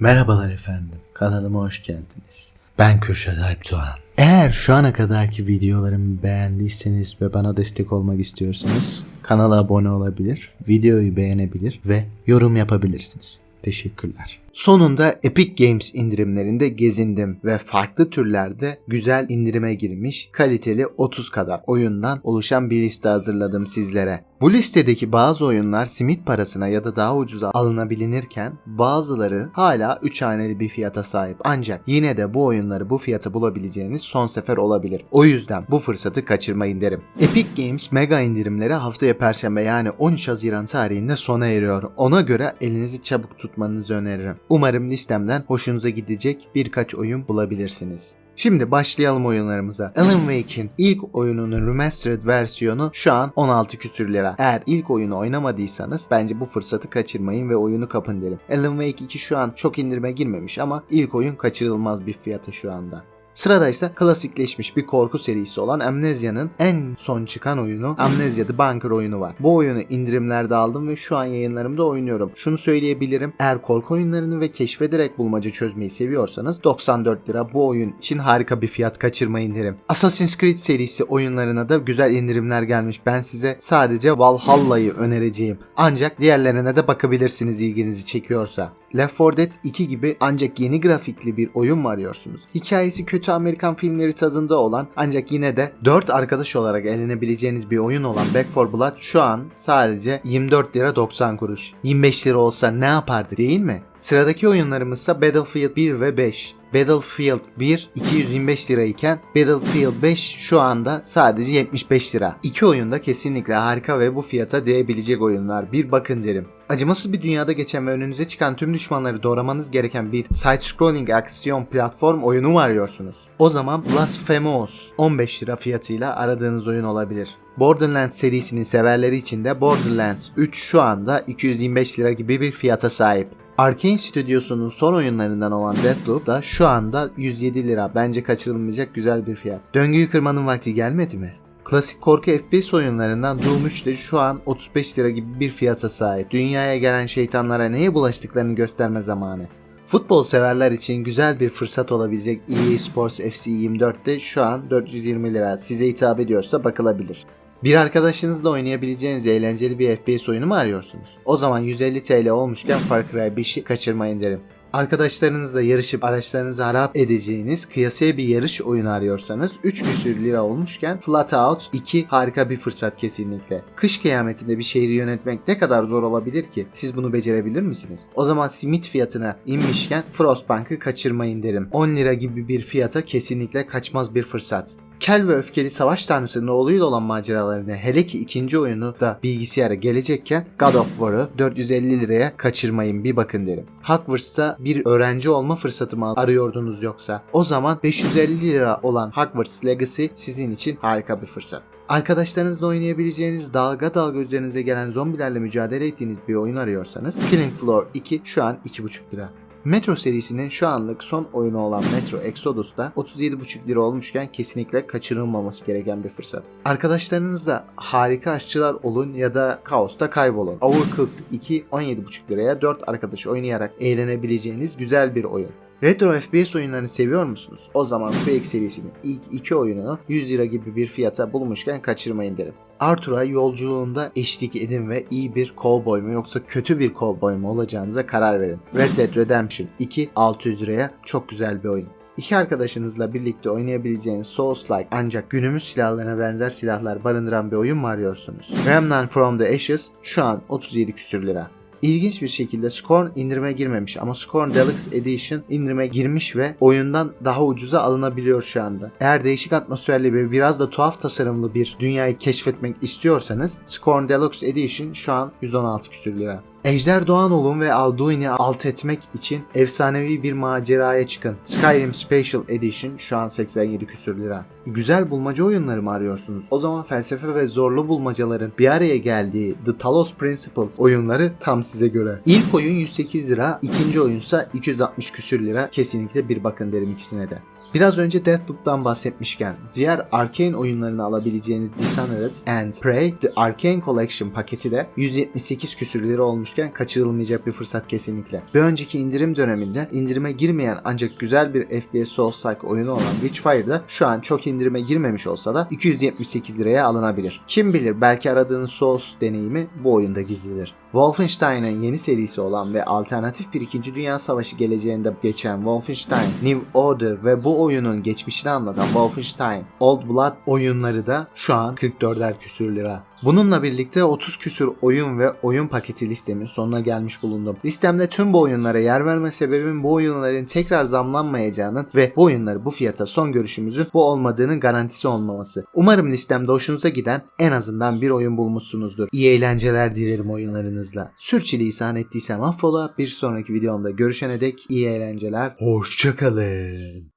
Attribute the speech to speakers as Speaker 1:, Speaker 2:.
Speaker 1: Merhabalar efendim. Kanalıma hoş geldiniz. Ben Kürşat Alp Doğan. Eğer şu ana kadarki videolarımı beğendiyseniz ve bana destek olmak istiyorsanız kanala abone olabilir, videoyu beğenebilir ve yorum yapabilirsiniz. Teşekkürler. Sonunda Epic Games indirimlerinde gezindim ve farklı türlerde güzel indirime girmiş kaliteli 30 kadar oyundan oluşan bir liste hazırladım sizlere. Bu listedeki bazı oyunlar simit parasına ya da daha ucuza alınabilinirken bazıları hala 3 haneli bir fiyata sahip. Ancak yine de bu oyunları bu fiyata bulabileceğiniz son sefer olabilir. O yüzden bu fırsatı kaçırmayın derim. Epic Games mega indirimleri haftaya perşembe yani 13 Haziran tarihinde sona eriyor. Ona göre elinizi çabuk tutmanızı öneririm. Umarım listemden hoşunuza gidecek birkaç oyun bulabilirsiniz. Şimdi başlayalım oyunlarımıza. Alan Wake'in ilk oyununun remastered versiyonu şu an 16 küsür lira. Eğer ilk oyunu oynamadıysanız bence bu fırsatı kaçırmayın ve oyunu kapın derim. Alan Wake 2 şu an çok indirime girmemiş ama ilk oyun kaçırılmaz bir fiyatı şu anda. Sırada ise klasikleşmiş bir korku serisi olan Amnesia'nın en son çıkan oyunu Amnesia The Bunker oyunu var. Bu oyunu indirimlerde aldım ve şu an yayınlarımda oynuyorum. Şunu söyleyebilirim. Eğer korku oyunlarını ve keşfederek bulmaca çözmeyi seviyorsanız 94 lira bu oyun için harika bir fiyat kaçırmayın derim. Assassin's Creed serisi oyunlarına da güzel indirimler gelmiş. Ben size sadece Valhalla'yı önereceğim. Ancak diğerlerine de bakabilirsiniz ilginizi çekiyorsa. Left 4 Dead 2 gibi ancak yeni grafikli bir oyun mu arıyorsunuz? Hikayesi kötü Amerikan filmleri tadında olan ancak yine de 4 arkadaş olarak eğlenebileceğiniz bir oyun olan Back 4 Blood şu an sadece 24 lira 90 kuruş. 25 lira olsa ne yapardı değil mi? Sıradaki oyunlarımız ise Battlefield 1 ve 5. Battlefield 1 225 lira iken Battlefield 5 şu anda sadece 75 lira. İki oyun da kesinlikle harika ve bu fiyata değebilecek oyunlar. Bir bakın derim. Acımasız bir dünyada geçen ve önünüze çıkan tüm düşmanları doğramanız gereken bir side-scrolling aksiyon platform oyunu mu arıyorsunuz? O zaman Blasphemous 15 lira fiyatıyla aradığınız oyun olabilir. Borderlands serisinin severleri için de Borderlands 3 şu anda 225 lira gibi bir fiyata sahip. Arkane Stüdyosu'nun son oyunlarından olan Deathloop da şu anda 107 lira. Bence kaçırılmayacak güzel bir fiyat. Döngüyü kırmanın vakti gelmedi mi? Klasik korku FPS oyunlarından Doom 3 de şu an 35 lira gibi bir fiyata sahip. Dünyaya gelen şeytanlara neye bulaştıklarını gösterme zamanı. Futbol severler için güzel bir fırsat olabilecek EA Sports FC 24 de şu an 420 lira. Size hitap ediyorsa bakılabilir. Bir arkadaşınızla oynayabileceğiniz eğlenceli bir FPS oyunu mu arıyorsunuz? O zaman 150 TL olmuşken Far Cry 5'i kaçırmayın derim. Arkadaşlarınızla yarışıp araçlarınızı harap edeceğiniz kıyasaya bir yarış oyunu arıyorsanız 3 küsür lira olmuşken Flat Out 2 harika bir fırsat kesinlikle. Kış kıyametinde bir şehri yönetmek ne kadar zor olabilir ki? Siz bunu becerebilir misiniz? O zaman simit fiyatına inmişken Frostpunk'ı kaçırmayın derim. 10 lira gibi bir fiyata kesinlikle kaçmaz bir fırsat. Kel ve öfkeli savaş tanrısının oğluyla olan maceralarını hele ki ikinci oyunu da bilgisayara gelecekken God of War'ı 450 liraya kaçırmayın bir bakın derim. Hogwarts'ta bir öğrenci olma fırsatı mı arıyordunuz yoksa? O zaman 550 lira olan Hogwarts Legacy sizin için harika bir fırsat. Arkadaşlarınızla oynayabileceğiniz dalga dalga üzerinize gelen zombilerle mücadele ettiğiniz bir oyun arıyorsanız Killing Floor 2 şu an 2,5 lira. Metro serisinin şu anlık son oyunu olan Metro Exodus'ta 37,5 lira olmuşken kesinlikle kaçırılmaması gereken bir fırsat. Arkadaşlarınızla harika aşçılar olun ya da kaosta kaybolun. Overcooked 2 17,5 liraya 4 arkadaş oynayarak eğlenebileceğiniz güzel bir oyun. Retro FPS oyunlarını seviyor musunuz? O zaman Quake serisinin ilk iki oyununu 100 lira gibi bir fiyata bulmuşken kaçırmayın derim. Arthur'a yolculuğunda eşlik edin ve iyi bir cowboy mu yoksa kötü bir cowboy mu olacağınıza karar verin. Red Dead Redemption 2 600 liraya çok güzel bir oyun. İki arkadaşınızla birlikte oynayabileceğiniz Souls-like ancak günümüz silahlarına benzer silahlar barındıran bir oyun mu arıyorsunuz? Remnant from the Ashes şu an 37 küsür lira. İlginç bir şekilde Scorn indirime girmemiş ama Scorn Deluxe Edition indirime girmiş ve oyundan daha ucuza alınabiliyor şu anda. Eğer değişik atmosferli ve biraz da tuhaf tasarımlı bir dünyayı keşfetmek istiyorsanız Scorn Deluxe Edition şu an 116 küsür lira. Ejder Doğanoğlu'nun ve Alduin'i alt etmek için efsanevi bir maceraya çıkın. Skyrim Special Edition şu an 87 küsür lira. Güzel bulmaca oyunları mı arıyorsunuz? O zaman felsefe ve zorlu bulmacaların bir araya geldiği The Talos Principle oyunları tam size göre. İlk oyun 108 lira, ikinci oyunsa 260 küsür lira. Kesinlikle bir bakın derim ikisine de. Biraz önce Deathloop'tan bahsetmişken diğer Arkane oyunlarını alabileceğiniz Dishonored and Prey The Arkane Collection paketi de 178 küsür lira olmuşken kaçırılmayacak bir fırsat kesinlikle. Bir önceki indirim döneminde indirime girmeyen ancak güzel bir FPS Souls-like oyunu olan Witchfire'da şu an çok indirime girmemiş olsa da 278 liraya alınabilir. Kim bilir belki aradığınız Souls deneyimi bu oyunda gizlidir. Wolfenstein'ın yeni serisi olan ve alternatif bir 2. Dünya Savaşı geleceğinde geçen Wolfenstein New Order ve oyunun geçmişini anlatan Wolfenstein Old Blood oyunları da şu an 44'er küsür lira. Bununla birlikte 30 küsür oyun ve oyun paketi listemin sonuna gelmiş bulundum. Listemde tüm bu oyunlara yer verme sebebim bu oyunların tekrar zamlanmayacağının ve bu oyunları bu fiyata son görüşümüzün bu olmadığının garantisi olmaması. Umarım listemde hoşunuza giden en azından bir oyun bulmuşsunuzdur. İyi eğlenceler dilerim oyunlarınızla. Sürçülisan ettiysem affola. Bir sonraki videomda görüşene dek iyi eğlenceler. Hoşçakalın.